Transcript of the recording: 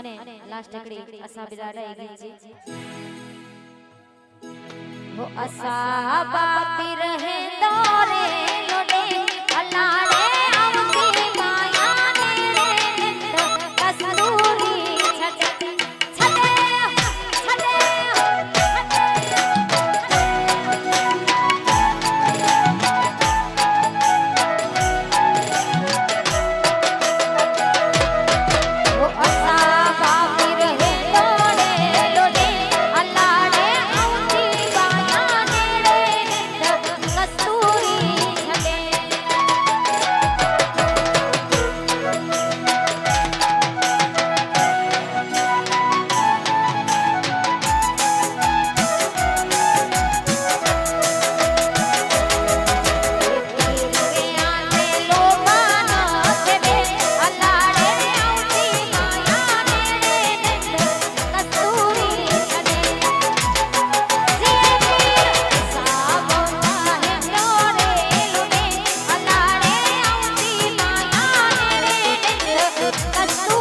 અને લાસ્ટ એકડી અસા બિરા રહી ગઈ છે હો અસા બાપી રહે તો રે લોડે અલા That's so